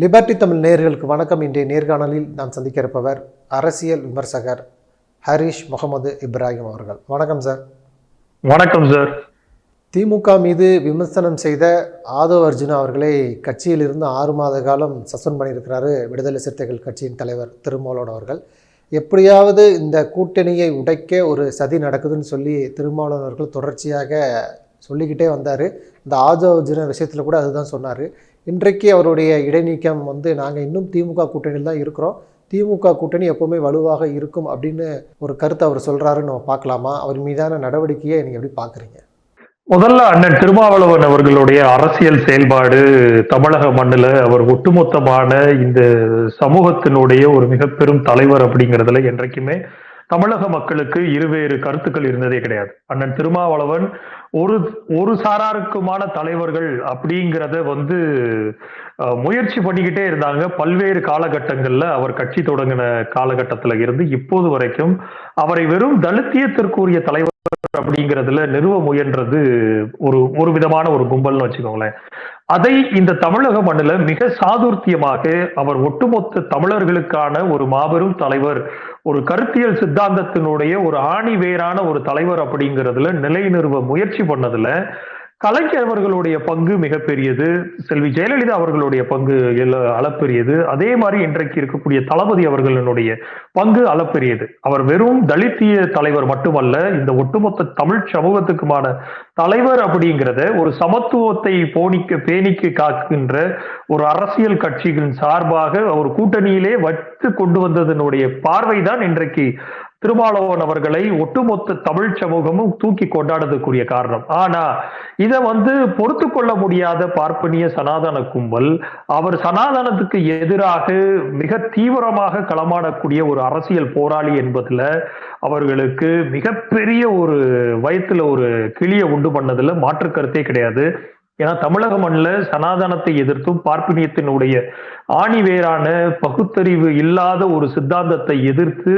Liberty Tamil நேயர்களுக்கு வணக்கம். இன்றைய நேர்காணலில் நாம் சந்திக்க இருப்பவர் அரசியல் விமர்சகர் ஹரிஷ் முகமது இப்ராஹிம் அவர்கள். வணக்கம் சார். வணக்கம் சார். திமுக மீது விமர்சனம் செய்த ஆதவ் அர்ஜுனா அவர்களை கட்சியிலிருந்து ஆறு மாத காலம் சஸ்பெண்ட் பண்ணியிருக்கிறாரு விடுதலை சிறுத்தைகள் கட்சியின் தலைவர் திருமாவளவன் அவர்கள். எப்படியாவது இந்த கூட்டணியை உடைக்க ஒரு சதி நடக்குதுன்னு சொல்லி திருமாவளவன் அவர்கள் தொடர்ச்சியாக சொல்லிக்கிட்டே வந்தார். இந்த ஆதவ் அர்ஜுனா விஷயத்தில் கூட அதுதான் சொன்னார். இன்றைக்கு அவருடைய இடைநீக்கம் வந்து நாங்கள் இன்னும் திமுக கூட்டணியில் தான் இருக்கிறோம். திமுக கூட்டணி எப்போவுமே வலுவாக இருக்கும் அப்படின்னு ஒரு கருத்தை அவர் சொல்கிறாருன்னு நம்ம பார்க்கலாமா? அவர் மீதான நடவடிக்கையை நீங்கள் எப்படி பார்க்குறீங்க? முதல்ல அண்ணன் திருமாவளவன் அவர்களுடைய அரசியல் செயல்பாடு தமிழக மண்ணில் அவர் ஒட்டுமொத்தமான இந்த சமூகத்தினுடைய ஒரு மிக பெரும் தலைவர் அப்படிங்கிறதுல என்றைக்குமே தமிழக மக்களுக்கு இருவேறு கருத்துக்கள் இருந்ததே கிடையாது. அண்ணன் திருமாவளவன் ஒரு ஒரு சாராருக்குமான தலைவர்கள் அப்படிங்கிறத வந்து அஹ், முயற்சி பண்ணிக்கிட்டே இருந்தாங்க. பல்வேறு காலகட்டங்கள்ல அவர் கட்சி தொடங்கின காலகட்டத்துல இருந்து இப்போது வரைக்கும் அவரை வெறும் தலித்தியத்திற்குரிய தலைவர் அப்படிங்கிறதுல நிறுவ முயன்றது ஒரு ஒரு விதமான ஒரு கும்பல்னு வச்சுக்கோங்களேன். அதை இந்த தமிழக மண்ணுல மிக சாதுர்த்தியமாக அவர் ஒட்டுமொத்த தமிழர்களுக்கான ஒரு மாபெரும் தலைவர் ஒரு கருத்தியல் சித்தாந்தத்தினுடைய ஒரு ஆணி வேரான ஒரு தலைவர் அப்படிங்கிறதுல நிலை நிறுவ முயற்சி பண்ணதுல கலைஞர் அவர்களுடைய பங்கு மிகப்பெரியது செல்வி ஜெயலலிதா அவர்களுடைய பங்கு அளப்பெரியது. அதே மாதிரி இன்றைக்கு இருக்கக்கூடிய தளபதி அவர்களினுடைய பங்கு அளப்பெரியது. அவர் வெறும் தலித்திய தலைவர் மட்டுமல்ல இந்த ஒட்டுமொத்த தமிழ் சமூகத்துக்குமான தலைவர் அப்படிங்கிறத ஒரு சமத்துவத்தை போனிக்க பேணிக்க காக்கின்ற ஒரு அரசியல் கட்சிகளின் சார்பாக ஒரு கூட்டணியிலே வைத்து கொண்டு வந்ததனுடைய பார்வைதான் இன்றைக்கு திருமாவளவன் அவர்களை ஒட்டுமொத்த தமிழ் சமூகமும் தூக்கி கொண்டாடுறதுக்குரிய காரணம். ஆனா இதை வந்து பொறுத்து கொள்ள முடியாத பார்ப்பனிய சனாதன கும்பல் அவர் சனாதனத்துக்கு எதிராக மிக தீவிரமாக களமாடக்கூடிய ஒரு அரசியல் போராளி என்பதுல அவர்களுக்கு மிகப்பெரிய ஒரு வயத்துல ஒரு கிளிய உண்டு பண்ணதுல மாற்று கருத்தே கிடையாது. ஏன்னா தமிழக மண்ணில் சனாதனத்தை எதிர்த்தும் பார்ப்பனியத்தினுடைய ஆணிவேரான பகுத்தறிவு இல்லாத ஒரு சித்தாந்தத்தை எதிர்த்து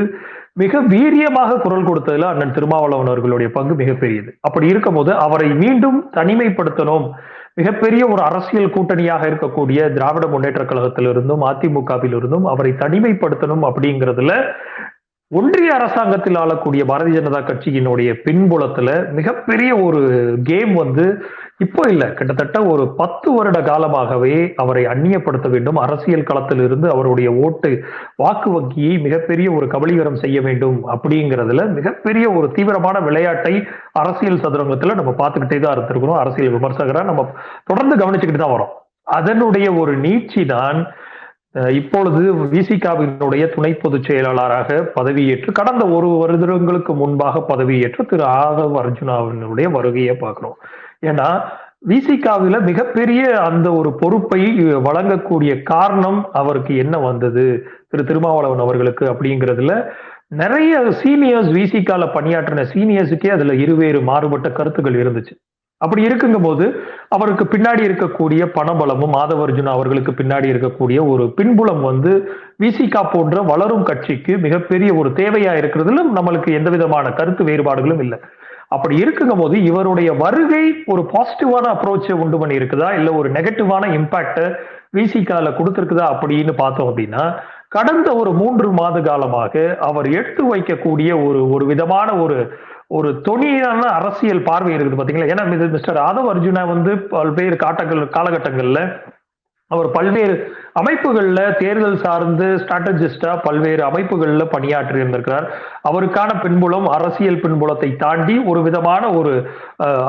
மிக வீரியமாக குரல் கொடுத்ததுல அண்ணன் திருமாவளவன் அவர்களுடைய பங்கு மிகப்பெரியது. அப்படி இருக்கும்போது அவரை மீண்டும் தனிமைப்படுத்தணும். மிகப்பெரிய ஒரு அரசியல் கூட்டணியாக இருக்கக்கூடிய திராவிட முன்னேற்ற கழகத்திலிருந்தும் அதிமுகவிலிருந்தும் அவரை தனிமைப்படுத்தணும் அப்படிங்கிறதுல ஒன்றிய அரசாங்கத்தில் ஆளக்கூடிய பாரதிய ஜனதா கட்சியினுடைய பின்புலத்துல மிகப்பெரிய ஒரு கேம் வந்து இப்போ இல்லை. கிட்டத்தட்ட ஒரு பத்து வருட காலமாகவே அவரை அந்நியப்படுத்த வேண்டும். அரசியல் களத்தில் இருந்து அவருடைய ஓட்டு வாக்கு வங்கியை மிகப்பெரிய ஒரு கபலீகரம் செய்ய வேண்டும் அப்படிங்கிறதுல மிகப்பெரிய ஒரு தீவிரமான விளையாட்டை அரசியல் சதுரங்கத்துல நம்ம பார்த்துக்கிட்டே தான் இருந்திருக்கிறோம் அரசியல் விமர்சகரா நம்ம தொடர்ந்து கவனிச்சுக்கிட்டு தான் வரோம். அதனுடைய ஒரு நீட்சி தான் இப்பொழுது விசிகாவினுடைய துணை பொதுச் செயலாளராக பதவியேற்று கடந்த ஒரு வருடங்களுக்கு முன்பாக பதவியேற்று திரு ஆதவ் அர்ஜுனாவினுடைய வருகையை பார்க்கிறோம். ஏன்னா விசிகாவில மிகப்பெரிய அந்த ஒரு பொறுப்பை வழங்கக்கூடிய காரணம் அவருக்கு என்ன வந்தது? திரு திருமாவளவன் அவர்களுக்கு அப்படிங்கிறதுல நிறைய சீனியர்ஸ் விசிகால பணியாற்றின சீனியர்ஸுக்கே அதுல இருவேறு மாறுபட்ட கருத்துக்கள் இருந்துச்சு. அப்படி இருக்குங்கும் போது அவருக்கு பின்னாடி இருக்கக்கூடிய பணபலமும் மாதவர்ஜுன் அவர்களுக்கு பின்னாடி இருக்கக்கூடிய ஒரு பின்புலம் வந்து விசிகா போன்ற வளரும் கட்சிக்கு மிகப்பெரிய ஒரு தேவையா இருக்கிறதுல நம்மளுக்கு எந்த விதமான கருத்து வேறுபாடுகளும் இல்லை. அப்படி இருக்குங்கும் போது இவருடைய வருகை ஒரு பாசிட்டிவான அப்ரோச்சை உண்டு பண்ணி இருக்குதா இல்ல ஒரு நெகட்டிவான இம்பாக்ட விசிகால கொடுத்துருக்குதா? அப்படின்னு பார்த்தோம் அப்படின்னா கடந்த ஒரு மூன்று மாத காலமாக அவர் எடுத்து வைக்கக்கூடிய ஒரு ஒரு விதமான ஒரு ஒரு தொனியான அரசியல் பார்வை இருக்குது பாத்தீங்களா? ஏன்னா மிஸ்டர் ஆதவ் அர்ஜுனா வந்து பல்வேறு காட்டங்கள் காலகட்டங்கள்ல அவர் பல்வேறு அமைப்புகள்ல தேர்தல் சார்ந்து ஸ்ட்ராட்டஜிஸ்டா பல்வேறு அமைப்புகள்ல பணியாற்றி இருந்திருக்கிறார் அவருக்கான பின்புலம் அரசியல் பின்புலத்தை தாண்டி ஒரு விதமான ஒரு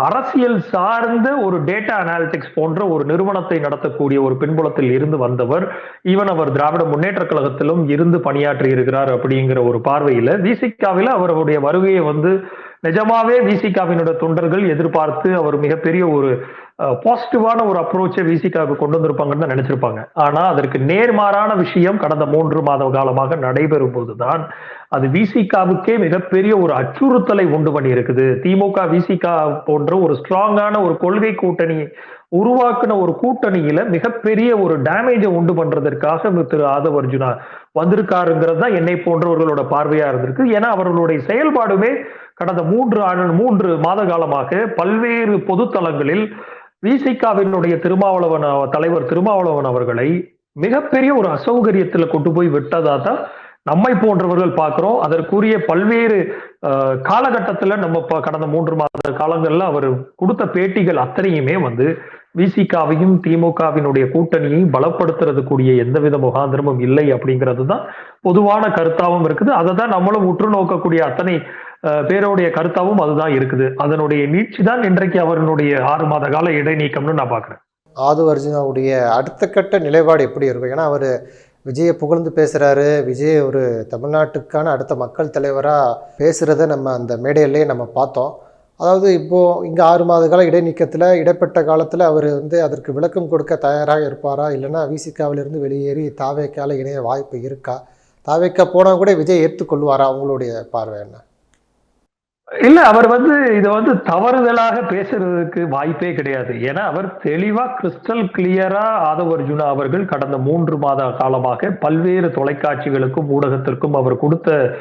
அரசியல் சார்ந்த ஒரு டேட்டா அனாலிட்டிக்ஸ் போன்ற ஒரு நிறுவனத்தை நடத்தக்கூடிய ஒரு பின்புலத்தில் இருந்து வந்தவர். ஈவன் அவர் திராவிட முன்னேற்ற கழகத்திலும் இருந்து பணியாற்றி இருக்கிறார் அப்படிங்கிற ஒரு பார்வையில விசிகாவில அவருடைய வருகையை வந்து நிஜமாவே விசிகாவினோட தொண்டர்கள் எதிர்பார்த்து அவர் மிகப்பெரிய ஒரு பாசிட்டிவான ஒரு அப்ரோச்சை விசிகாவுக்கு கொண்டு வந்திருப்பாங்கன்னு தான் நினைச்சிருப்பாங்க. ஆனா அதற்கு நேர்மாறான விஷயம் கடந்த மூன்று மாத காலமாக நடைபெறும் போதுதான் அது விசிகாவுக்கே மிகப்பெரிய ஒரு அச்சுறுத்தலை உண்டு பண்ணி இருக்குது திமுக விசிகா போன்ற ஒரு ஸ்ட்ராங்கான ஒரு கொள்கை கூட்டணி உருவாக்குன ஒரு கூட்டணியில மிகப்பெரிய ஒரு டேமேஜை உண்டு பண்றதற்காக திரு ஆதவ் அர்ஜுனா வந்திருக்காருங்கிறது தான் என்னை போன்றவர்களோட பார்வையா இருந்திருக்கு. ஏன்னா அவர்களுடைய செயல்பாடுமே கடந்த மூன்று ஆண்டு மூன்று மாத காலமாக பல்வேறு பொதுத்தளங்களில் விசிகாவினுடைய திருமாவளவன் தலைவர் திருமாவளவன் அவர்களை மிகப்பெரிய ஒரு அசௌகரியத்துல கொண்டு போய் விட்டதா தான் நம்மை போன்றவர்கள் பார்க்கிறோம். அதற்குரிய பல்வேறு காலகட்டத்தில் காலகட்டத்துல நம்ம கடந்த மூன்று மாத காலங்கள்ல அவர் கொடுத்த பேட்டிகள் அத்தனையுமே வந்து விசிகாவையும் திமுகவினுடைய கூட்டணியையும் பலப்படுத்துறதுக்குரிய எந்தவித முகாந்திரமும் இல்லை அப்படிங்கிறது தான் பொதுவான கருத்தாவும் இருக்குது. அதை தான் நம்மளும் உற்று நோக்கக்கூடிய அத்தனை பேருடைய கருத்தாவும் அதுதான் இருக்குது. அதனுடைய நீட்சி தான் இன்றைக்கு அவருடைய ஆறு மாத கால இடைநீக்கம்னு நான் பார்க்குறேன். ஆது அர்ஜுனாவுடைய அடுத்த கட்ட நிலைப்பாடு எப்படி இருக்கும்? ஏன்னா அவர் விஜயை புகழ்ந்து பேசுகிறாரு விஜய் ஒரு தமிழ்நாட்டுக்கான அடுத்த மக்கள் தலைவராக பேசுகிறத நம்ம அந்த மேடையிலே நம்ம பார்த்தோம். அதாவது இப்போது இங்கே ஆறு மாத கால இடைநீக்கத்தில் இடைப்பட்ட காலத்தில் அவர் வந்து அதற்கு விளக்கம் கொடுக்க தயாராக இருப்பாரா? இல்லைன்னா விசிகாவிலிருந்து வெளியேறி தாவேக்கால இணைய வாய்ப்பு இருக்கா? தாவேக்கா போனால் கூட விஜய் ஏற்றுக்கொள்வாரா அவங்களுடைய பார்வை என்ன? இல்ல அவர் வந்து இத வந்து தவறுதலாக பேசுறதுக்கு வாய்ப்பே கிடையாது. ஏன்னா அவர் தெளிவா கிறிஸ்டல் கிளியரா ஆதவ அர்ஜுனா அவர்கள் கடந்த மூன்று மாத காலமாக பல்வேறு தொலைக்காட்சிகளுக்கும் ஊடகத்திற்கும் அவர் கொடுத்த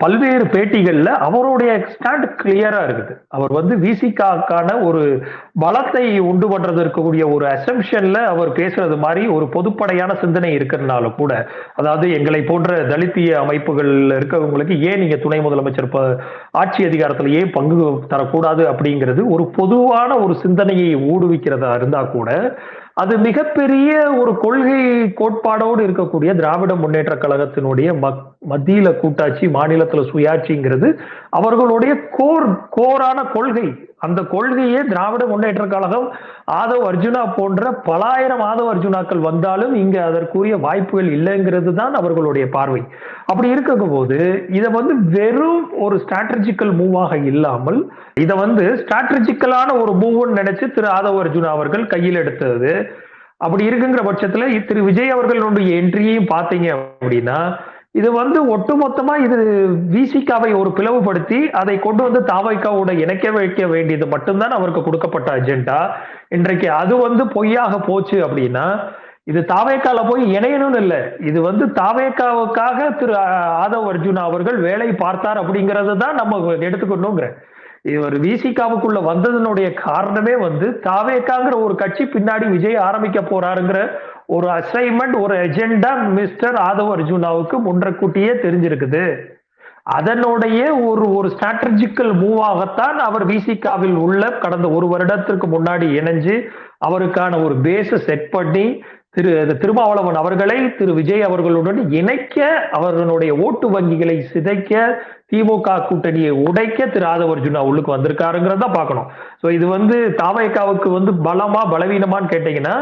பல்வேறு பேட்டிகளில் அவருடைய ஸ்டாண்ட் கிளியரா இருக்குது. அவர் வந்து விசிகாக்கான ஒரு பலத்தை உண்டு பண்றதற்கக்கூடிய ஒரு அசம்ஷன்ல அவர் பேசுறது மாதிரி ஒரு பொதுப்படையான சிந்தனை இருக்கிறதுனால கூட அதாவது எங்களை போன்ற தலித்திய அமைப்புகள் இருக்கிறவங்களுக்கு ஏன் நீங்க துணை முதலமைச்சர் ஆட்சி அதிகாரத்துல ஏன் பங்கு தரக்கூடாது அப்படிங்கிறது ஒரு பொதுவான ஒரு சிந்தனையை ஊடுவிக்கிறதா இருந்தா கூட அது மிகப்பெரிய ஒரு கொள்கை கோட்பாடோடு இருக்கக்கூடிய திராவிட முன்னேற்ற கழகத்தினுடைய மக்- மத்தியில கூட்டாட்சி மாநிலத்துல சுயாட்சிங்கிறது அவர்களுடைய கோர் கோரான கொள்கை. அந்த கொள்கையே திராவிட முன்னேற்ற கழகம் ஆதவ் அர்ஜுனா போன்ற பலாயிரம் ஆதவ் அர்ஜுனாக்கள் வந்தாலும் இங்க அதற்குரிய வாய்ப்புகள் இல்லைங்கிறது தான் அவர்களுடைய பார்வை. அப்படி இருக்கும் போது இதை வந்து வெறும் ஒரு ஸ்ட்ராட்டஜிக்கல் மூவாக இல்லாமல் இதை வந்து ஸ்ட்ராட்டஜிக்கலான ஒரு மூவ்னு நினைச்சு திரு ஆதவ் அர்ஜுனா அவர்கள் கையில் எடுத்தது. அப்படி இருக்குங்கிற பட்சத்துல திரு விஜய் அவர்களுடைய என்ட்ரியையும் பார்த்தீங்க அப்படின்னா இது வந்து ஒட்டுமொத்தமா இது விசிகாவை ஒரு பிளவுபடுத்தி அதை கொண்டு வந்து தாவைக்காவோட இணைக்க வைக்க வேண்டியது மட்டும்தான் அவருக்கு கொடுக்கப்பட்ட அஜெண்டா இன்றைக்கு அது வந்து பொய்யாக போச்சு அப்படின்னா இது தாவேக்கால போய் இணையணும்னு இல்லை. இது வந்து தாவேக்காவுக்காக திரு ஆதவ் அர்ஜுனா அவர்கள் வேலை பார்த்தார் அப்படிங்கறது தான் நம்ம எடுத்துக்கணுங்கிற இவர் விசிகாவுக்குள்ள வந்ததனுடைய காரணமே வந்து தாவேக்காங்கிற ஒரு கட்சி பின்னாடி விஜய் ஆரம்பிக்க போறாருங்கிற ஒரு அசைன்மெண்ட் ஒரு எஜெண்டா மிஸ்டர் ஆதவ் அர்ஜுனாவுக்கு முன்றக்கூட்டியே தெரிஞ்சிருக்குது. அதனுடைய ஒரு ஒரு ஸ்ட்ராட்டஜிக்கல் மூவாகத்தான் அவர் விசிகாவில் உள்ள கடந்த ஒரு வருடத்திற்கு முன்னாடி இணைஞ்சு அவருக்கான ஒரு பேஸை செட் பண்ணி திரு திருமாவளவன் அவர்களை திரு விஜய் அவர்களுடன் இணைக்க அவர்களுடைய ஓட்டு வங்கிகளை சிதைக்க திமுக கூட்டணியை உடைக்க திரு ஆதவ அர்ஜுனா உள்ளுக்கு வந்திருக்காருங்கிறத பார்க்கணும். ஸோ இது வந்து தாவயக்காவுக்கு வந்து பலமா பலவீனமான்னு கேட்டீங்கன்னா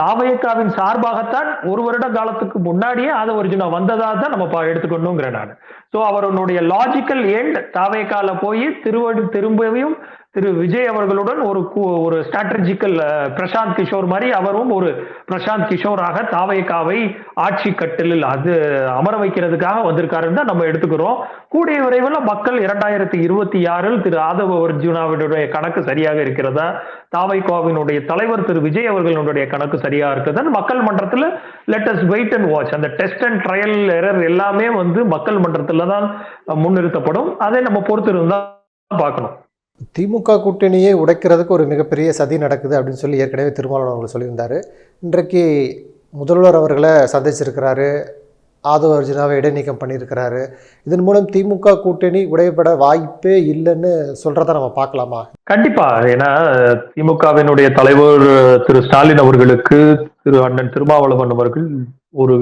தாவயக்காவின் சார்பாகத்தான் ஒரு வருட காலத்துக்கு முன்னாடியே அது ஒரிஜினா வந்ததா தான் நம்ம எடுத்துக்கணுங்கிற நான். சோ அவருடைய லாஜிக்கல் எண்ட் தாவேக்கால போய் திருவடி திரும்பவும் திரு விஜய் அவர்களுடன் ஒரு ஒரு ஸ்ட்ராட்டஜிக்கல் பிரசாந்த் கிஷோர் மாதிரி அவரும் ஒரு பிரசாந்த் கிஷோராக தாவைக்காவை ஆட்சி கட்டிலில் அது அமர வைக்கிறதுக்காக வந்திருக்காருன்னு தான் நம்ம எடுத்துக்கிறோம். கூடிய விரைவில் மக்கள் இரண்டாயிரத்தி இருபத்தி ஆறில் திரு ஆதவ அர்ஜுனாவினுடைய கணக்கு சரியாக இருக்கிறதா? தாவைக்காவினுடைய தலைவர் திரு விஜய் அவர்களுடைய கணக்கு சரியாக இருக்குதுன்னு மக்கள் மன்றத்தில் லெட்டஸ் வெயிட் அண்ட் வாட்ச் அந்த டெஸ்ட் அண்ட் ட்ரையல் எரர் எல்லாமே வந்து மக்கள் மன்றத்தில் தான் முன்னிறுத்தப்படும். அதை நம்ம பொறுத்திருந்தா பார்க்கணும். திமுக கூட்டணியை உடைக்கிறதுக்கு ஒரு மிகப்பெரிய சதி நடக்குது அப்படின்னு சொல்லி ஏற்கனவே திருமாவளவன் அவர்கள் சொல்லியிருந்தாரு. இன்றைக்கு முதல்வர் அவர்களை சந்திச்சிருக்கிறாரு. ஆதவ அர்ஜுனாவை இடைநீக்கம் பண்ணியிருக்கிறாரு. இதன் மூலம் திமுக கூட்டணி உடையப்பட வாய்ப்பே இல்லைன்னு சொல்றத நம்ம பார்க்கலாமா? கண்டிப்பா. ஏன்னா திமுகவினுடைய தலைவர் திரு ஸ்டாலின் அவர்களுக்கு திரு அண்ணன் திருமாவளவன் அவர்கள் ஒரு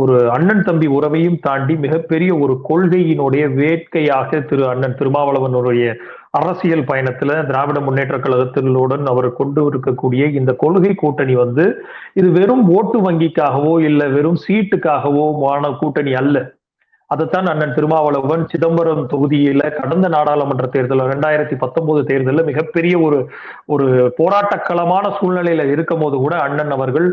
ஒரு அண்ணன் தம்பி உறவையும் தாண்டி மிகப்பெரிய ஒரு கொள்கையினுடைய வேட்கையாக திரு அண்ணன் திருமாவளவனுடைய அரசியல் பயணத்துல திராவிட முன்னேற்ற கழகத்தினுடன் அவர் கொண்டு இருக்கக்கூடிய இந்த கொள்கை கூட்டணி வந்து இது வெறும் ஓட்டு வங்கிக்காகவோ இல்ல வெறும் சீட்டுக்காகவோ மான கூட்டணி அல்ல. அதைத்தான் அண்ணன் திருமாவளவன் சிதம்பரம் தொகுதியில கடந்த நாடாளுமன்ற தேர்தல் ரெண்டாயிரத்தி பத்தொன்பது தேர்தலில் மிகப்பெரிய ஒரு ஒரு போராட்டக்களமான சூழ்நிலையில இருக்கும் போது கூட அண்ணன் அவர்கள்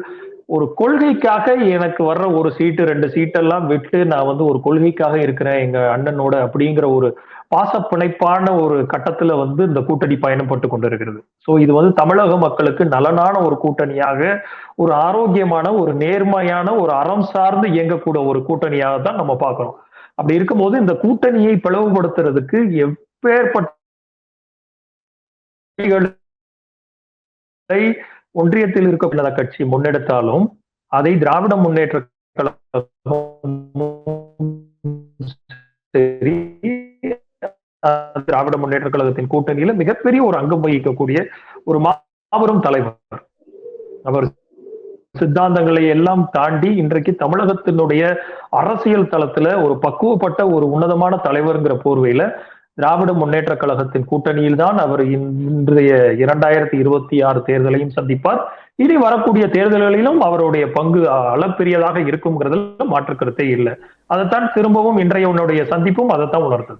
ஒரு கொள்கைக்காக எனக்கு வர்ற ஒரு சீட்டு ரெண்டு சீட்டெல்லாம் விட்டு நான் வந்து ஒரு கொள்கைக்காக இருக்கிறேன் எங்க அண்ணனோட அப்படிங்கிற ஒரு பாசப்பிணைப்பான ஒரு கட்டத்துல வந்து இந்த கூட்டணி பயணப்பட்டு கொண்டிருக்கிறது. சோ இது வந்து தமிழக மக்களுக்கு நலனான ஒரு கூட்டணியாக ஒரு ஆரோக்கியமான ஒரு நேர்மையான ஒரு அறம் சார்ந்து இயங்கக்கூடிய ஒரு கூட்டணியாக தான் நம்ம பார்க்கிறோம். அப்படி இருக்கும்போது இந்த கூட்டணியை பிளவுபடுத்துறதுக்கு எப்பேற்பட்ட ஒன்றியத்தில் இருக்கக்கூடிய கட்சி முன்னெடுத்தாலும் அதை திராவிட முன்னேற்ற கழகம் சரி திராவிட முன்னேற்ற கழகத்தின் கூட்டணியில மிகப்பெரிய ஒரு அங்கம் வகிக்கக்கூடிய ஒரு மாபெரும் தலைவர். அவர் சித்தாந்தங்களை எல்லாம் தாண்டி இன்றைக்கு தமிழகத்தினுடைய அரசியல் தளத்துல ஒரு பக்குவப்பட்ட ஒரு உன்னதமான தலைவர்ங்கிற போர்வையில திராவிட முன்னேற்ற கழகத்தின் கூட்டணியில் தான் அவர் இன்- இன்றைய இரண்டாயிரத்தி இருபத்தி ஆறு தேர்தலையும் சந்திப்பார். இனி வரக்கூடிய தேர்தல்களிலும் அவருடைய பங்கு அளப்பெரியதாக இருக்குங்கிறதுல மாற்று கருத்தே இல்லை. அதைத்தான் திரும்பவும் இன்றைய உன்னுடைய சந்திப்பும் அதைத்தான் உணர்த்தது.